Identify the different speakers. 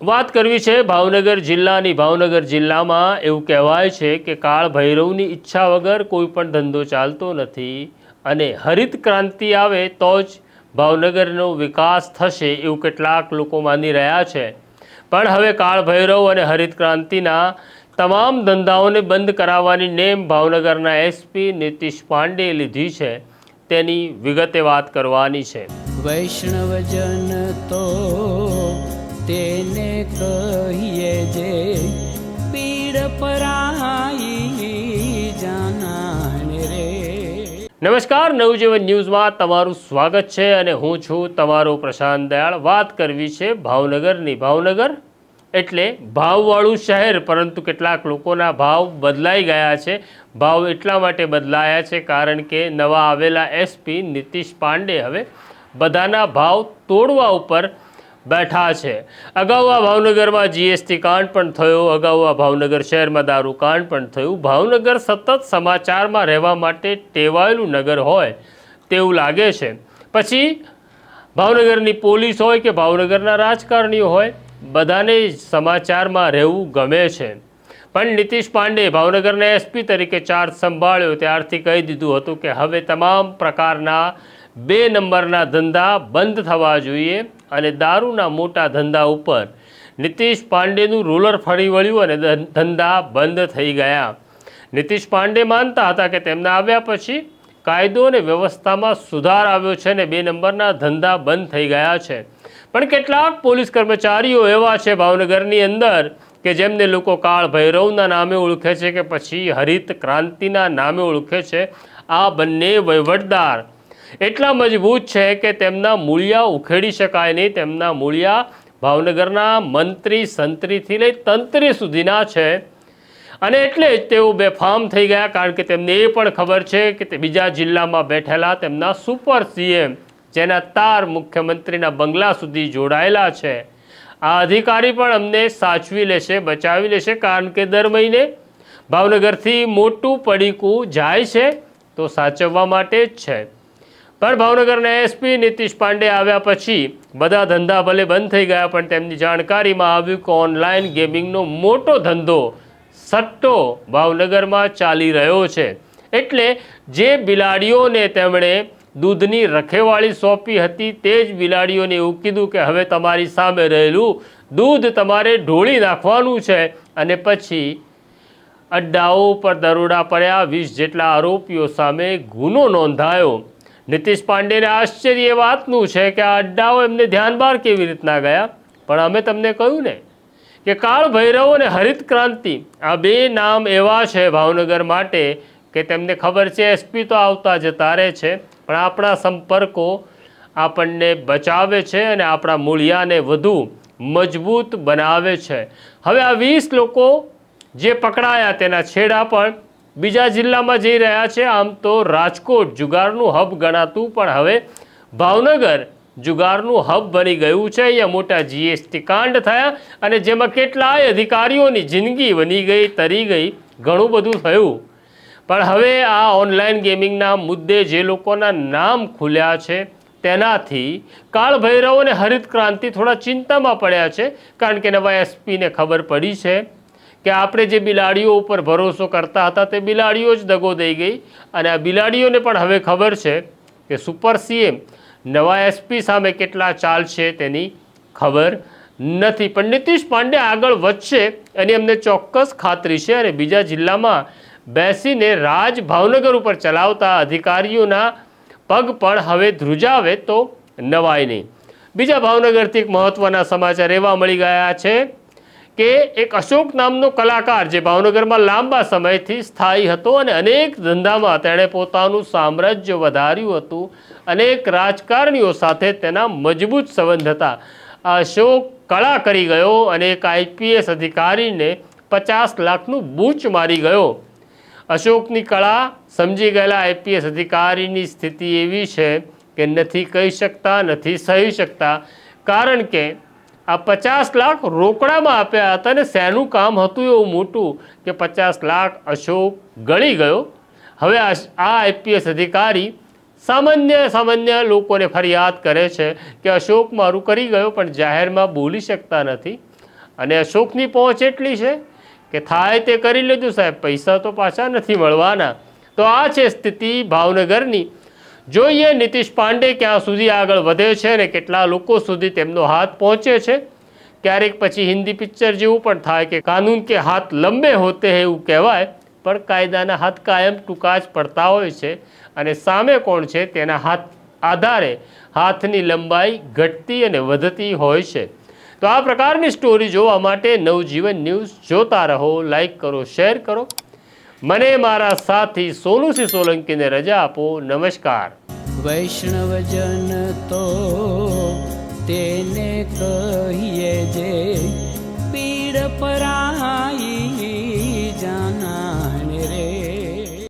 Speaker 1: વાત કરવી છે ભાવનગર જિલ્લાની. ભાવનગર જિલ્લામાં એવું કહેવાય છે કે કાળ ભૈરવની ઈચ્છા વગર કોઈ પણ ધંધો ચાલતો નથી અને હરિત ક્રાંતિ આવે તો જ ભાવનગરનો વિકાસ થશે એવું કેટલાક લોકો માની રહ્યા છે. પણ હવે કાળ ભૈરવ અને હરિત ક્રાંતિના તમામ ધંધાઓને બંધ કરાવવાની નેમ ભાવનગરના એસપી નીતિશ પાંડે લીધી છે. તેની વિગતે વાત કરવાની છે.
Speaker 2: વૈષ્ણવજન તો તેને કહીએ જે પીડ પરાઈ જાનાને રે.
Speaker 1: નમસ્કાર, નવજીવન ન્યૂઝમાં તમારું સ્વાગત છે અને હું છું તમારો પ્રશાંત દયાળ. વાત કરવી છે ભાવનગરની. ભાવનગર એટલે ભાવવાળું શહેર, પરંતુ કેટલાક લોકોના ભાવ બદલાઈ ગયા છે. ભાવ એટલા માટે બદલાયા છે કારણ કે નવા આવેલા એસપી નીતિશ પાંડે હવે બધાના ભાવ તોડવા ઉપર બેઠા છે. અગાઉ આ ભાવનગરમાં જીએસટી કાંડ પણ થયો, અગાઉ આ ભાવનગર શહેરમાં દારૂ કાંડ પણ થયું. ભાવનગર સતત સમાચારમાં રહેવા માટે ટેવાયેલું નગર હોય તેવું લાગે છે. પછી ભાવનગરની પોલીસ હોય કે ભાવનગરના રાજકારણીઓ હોય, બધાને સમાચારમાં રહેવું ગમે છે. પણ નીતિશ પાંડે ભાવનગરના એસપી તરીકે ચાર્જ સંભાળ્યો. ત્યારથી કહી દીધું હતું કે હવે તમામ પ્રકારના બે નંબરના ધંધા બંધ થવા જોઈએ. અને દારૂના મોટા ધંધા ઉપર નીતિશ પાંડેનું રૂલર ફરી વળ્યું અને ધંધા બંધ થઈ ગયા. નીતિશ પાંડે માનતા હતા કે તેમના આવ્યા પછી કાયદો અને વ્યવસ્થામાં સુધાર આવ્યો છે અને બે નંબરના ધંધા બંધ થઈ ગયા છે. પણ કેટલાક પોલીસ કર્મચારીઓ એવા છે ભાવનગરની અંદર કે જેમને લોકો કાળ ભૈરવના નામે ઓળખે છે કે પછી હરિત ક્રાંતિના નામે ઓળખે છે. આ બંને વહીવટદાર એટલા મજબૂત છે કે તેમના મૂળિયા ઉખેડી શકાય નહીં. તેમના મૂળિયા ભાવનગરના મંત્રી સંત્રીથી લઈ તંત્રી સુધીના છે. અને એટલે જ તેઓ બેફામ થઈ ગયા, કારણ કે તેમને એ પણ ખબર છે કે તે બીજા જિલ્લામાં બેઠેલા તેમના સુપર સીએમ, જેના તાર મુખ્યમંત્રીના બંગલા સુધી જોડાયેલા છે. આ અધિકારી પણ અમને સાચવી લેશે, બચાવી લેશે, કારણ કે દર મહિને ભાવનગરથી મોટું પડીકું જાય છે, તો સાચવવા માટે જ છે. પણ ભાવનગરના એસપી નીતિશ પાંડે આવ્યા પછી બધા ધંધા ભલે બંધ થઈ ગયા, પણ તેમની જાણકારીમાં આવ્યું કે ઓનલાઈન ગેમિંગનો મોટો ધંધો સટ્ટો ભાવનગરમાં ચાલી રહ્યો છે. એટલે જે બિલાડીઓને તેમણે દૂધની રખેવાળી સોંપી હતી, તે જ બિલાડીઓને એવું કીધું કે હવે તમારી સામે રહેલું દૂધ તમારે ઢોળી નાખવાનું છે અને પછી અડ્ડાઓ પર દરોડા પડ્યા, વીસ જેટલા આરોપીઓ સામે ગુનો નોંધાયો. નીતિશ પાંડેને આશ્ચર્ય એ વાતનું છે કે આ અડ્ડાઓ એમને ધ્યાન બહાર કેવી રીતના ગયા? પણ અમે તમને કહ્યું ને કે કાળ ભૈરવ અને હરિત ક્રાંતિ આ બે નામ એવા છે ભાવનગર માટે કે તેમને ખબર છે એસપી તો આવતા જતા રહે છે, પણ આપણા સંપર્કો આપણને બચાવે છે અને આપણા મૂળિયાને વધુ મજબૂત બનાવે છે. હવે આ વીસ લોકો જે પકડાયા તેના છેડા પણ બીજા જિલ્લામાં જઈ રહ્યા છે. આમ તો રાજકોટ જુગારનું હબ ગણાતું, પણ હવે ભાવનગર જુગારનું હબ બની ગયું છે. અહીંયા મોટા જીએસટી કાંડ થયા અને જેમાં કેટલાય અધિકારીઓની જિંદગી બની ગઈ, તરી ગઈ, ઘણું બધું થયું. પણ હવે આ ઓનલાઈન ગેમિંગના મુદ્દે જે લોકોના નામ ખુલ્યા છે, તેનાથી કાળભૈરવ અને હરિત ક્રાંતિ થોડા ચિંતામાં પડ્યા છે. કારણ કે નવા એસપીને ખબર પડી છે. કે આપણે જે બિલાડીઓ ઉપર ભરોસો કરતા હતા તે બિલાડીઓ જ દગો દઈ ગઈ. અને આ બિલાડીઓને પણ હવે ખબર છે કે સુપર સીએમ નવા એસપી સામે કેટલા ચાલશે તેની ખબર નથી. પણ નીતિશ પાંડે આગળ વધશે એની અમને ચોક્કસ ખાતરી છે અને બીજા જિલ્લામાં બેસીને રાજ ભાવનગર ઉપર ચલાવતા અધિકારીઓના પગ પણ હવે ધ્રુજાવે તો નવાય નહીં. બીજા ભાવનગરથી એક મહત્ત્વના સમાચાર એવા મળી ગયા છે. કે એક અશોક નામનો કલાકાર જે ભાવનગરમાં લાંબા સમયથી સ્થાયી હતો અને અનેક ધંધામાં તેણે પોતાનું સામ્રાજ્ય વધાર્યું હતું. અનેક રાજકારણીઓ સાથે તેના મજબૂત સંબંધ હતા. અશોક કળા કરી ગયો અને એક આઈપીએસ અધિકારીને પચાસ લાખનું બૂચ મારી ગયો. અશોકની કળા સમજી ગયેલા આઈપીએસ અધિકારીની સ્થિતિ એવી છે કે નથી કહી શકતા, નથી સહી શકતા. કારણ કે આ પચાસ લાખ રોકડામાં આપ્યા હતા અને શેનું કામ હતું એવું મોટું કે પચાસ લાખ અશોક ગળી ગયો. હવે આ આઈપીએસ અધિકારી સામાન્ય સામાન્ય લોકોને ફરિયાદ કરે છે કે અશોક મારું કરી ગયો પણ જાહેરમાં બોલી શકતા નથી. અને અશોકની પહોંચ એટલી છે કે થાય તે કરી લીધું સાહેબ, પૈસા તો પાછા નથી મળવાના. તો આ છે સ્થિતિ ભાવનગરની. જોઈએ, નીતિશ પાંડે ક્યાં સુધી આગળ વધે છે અને કેટલા લોકો સુધી તેમનો હાથ પહોંચે છે? ક્યારેક પછી હિન્દી પિક્ચર જેવું પણ થાય કે કાનૂન કે હાથ લંબે હોતે હે એવું કહેવાય, પણ કાયદાના હાથ કાયમ ટૂંકા જ પડતા હોય છે. અને સામે કોણ છે? તેના હાથ આધારે હાથની લંબાઈ ઘટતી અને વધતી હોય છે. તો આ પ્રકારની સ્ટોરી જોવા માટે નવજીવન ન્યૂઝ જોતા રહો લાઈક કરો શેર કરો. મને મારા સાથી સોનુસિંહ સોલંકીને રજા આપો. નમસ્કાર.
Speaker 2: વૈષ્ણવજન તો તેને કહીએ જે